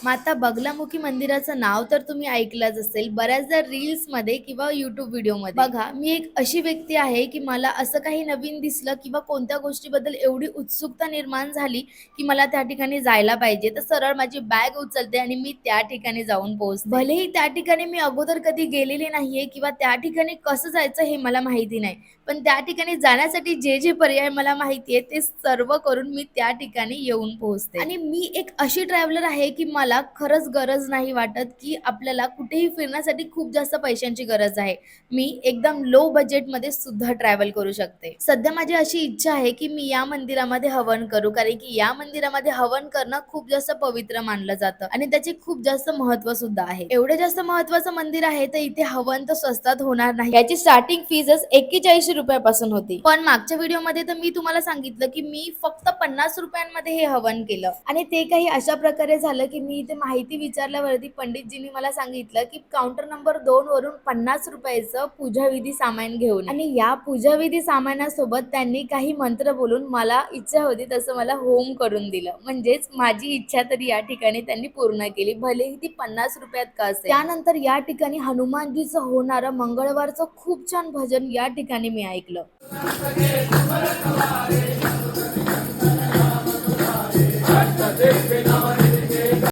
माता बगलामुखी मंदिराचं नाव तर तुम्ही ऐकलंच असेल बऱ्याचदा रील्समध्ये किंवा युट्यूब व्हिडिओमध्ये. बघा मी एक अशी व्यक्ती आहे की मला असं काही नवीन दिसलं किंवा कोणत्या गोष्टीबद्दल एवढी उत्सुकता निर्माण झाली की मला त्या ठिकाणी जायला पाहिजे तर सरळ माझी बॅग उचलते आणि मी त्या ठिकाणी जाऊन पोहोचते. भलेही त्या ठिकाणी मी अगोदर कधी गेलेली नाहीये किंवा त्या ठिकाणी कसं जायचं हे मला माहिती नाही पण त्या ठिकाणी जाण्यासाठी जे जे पर्याय मला माहिती आहे ते सर्व करून मी त्या ठिकाणी येऊन पोहोचते. आणि मी एक अशी ट्रॅव्हलर आहे की मला मला खरंच गरज नाही वाटत की आपल्याला कुठेही फिरण्यासाठी खूप जास्त पैशांची गरज आहे. मी एकदम लो बजेटमध्ये सुद्धा ट्रॅव्हल करू शकते. सध्या माझी अशी इच्छा आहे की मी या मंदिरामध्ये हवन करू कारण की या मंदिरामध्ये हवन करणं खूप जास्त पवित्र मानलं जातं आणि त्याचे खूप जास्त महत्त्व सुद्धा आहे. एवढं जास्त महत्वाचं मंदिर आहे तर इथे हवन तर स्वस्तात होणार नाही. याची स्टार्टिंग फीजच एक्केचाळीसशे रुपयापासून होती. पण मागच्या व्हिडिओमध्ये तर मी तुम्हाला सांगितलं की मी फक्त पन्नास रुपयांमध्ये हे हवन केलं आणि ते काही अशा प्रकारे झालं की मी मी इथे माहिती विचारल्यावरती पंडितजींनी मला सांगितलं की काउंटर नंबर दोन वरून पन्नास रुपयाचं पूजाविधी सामान घेऊन आणि या पूजाविधी सामानासोबत त्यांनी काही मंत्र बोलून मला इच्छा होती तसं मला होम करून दिलं. म्हणजेच माझी इच्छा तरी या ठिकाणी त्यांनी पूर्ण केली. भलेही ती पन्नास रुपयात का असेल. त्यानंतर या ठिकाणी हनुमानजीचं होणारं मंगळवारचं खूप छान भजन या ठिकाणी मी ऐकलं. Hasta